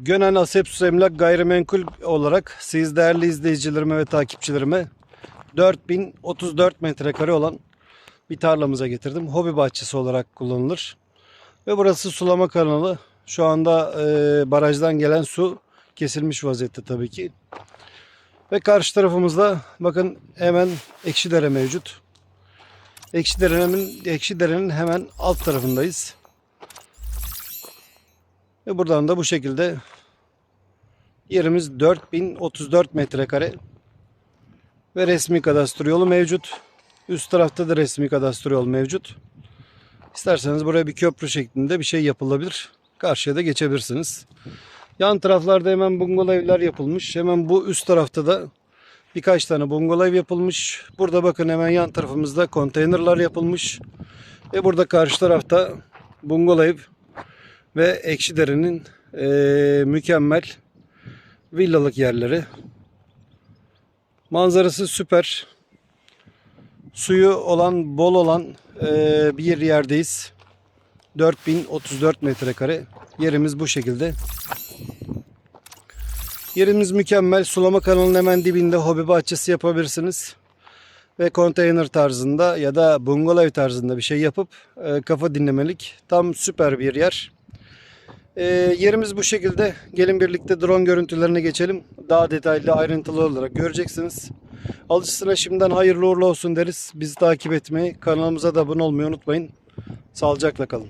Gönen Asepsus Emlak Gayrimenkul olarak siz değerli izleyicilerime ve takipçilerime 4034 metrekare olan bir tarlamıza getirdim. Hobi bahçesi olarak kullanılır. Ve burası sulama kanalı. Şu anda e, barajdan gelen su kesilmiş vaziyette tabii ki. Ve karşı tarafımızda bakın hemen Ekşidere mevcut. Ekşidere'nin Ekşidere'nin hemen alt tarafındayız. Ve buradan da bu şekilde yerimiz 4034 metrekare ve resmi kadastro yolu mevcut. Üst tarafta da resmi kadastro yol mevcut. İsterseniz buraya bir köprü şeklinde bir şey yapılabilir. Karşıya da geçebilirsiniz. Yan taraflarda hemen bungalov yapılmış. Hemen bu üst tarafta da birkaç tane bungalov yapılmış. Burada bakın hemen yan tarafımızda konteynerlar yapılmış. Ve burada karşı tarafta bungalov ve Ekşidere'nin eee, mükemmel villalık yerleri. Manzarası süper. Suyu olan, bol olan eee, bir yerdeyiz. 4034 metrekare. Yerimiz bu şekilde. Yerimiz mükemmel. Sulama kanalının hemen dibinde hobi bahçesi yapabilirsiniz. Ve konteyner tarzında ya da bungalov tarzında bir şey yapıp e, kafa dinlemelik tam süper bir yer. E, yerimiz bu şekilde. Gelin birlikte drone görüntülerine geçelim. Daha detaylı ayrıntılı olarak göreceksiniz. Alıcısına şimdiden hayırlı uğurlu olsun deriz. Bizi takip etmeyi, kanalımıza da abone olmayı unutmayın. Sağlıcakla kalın.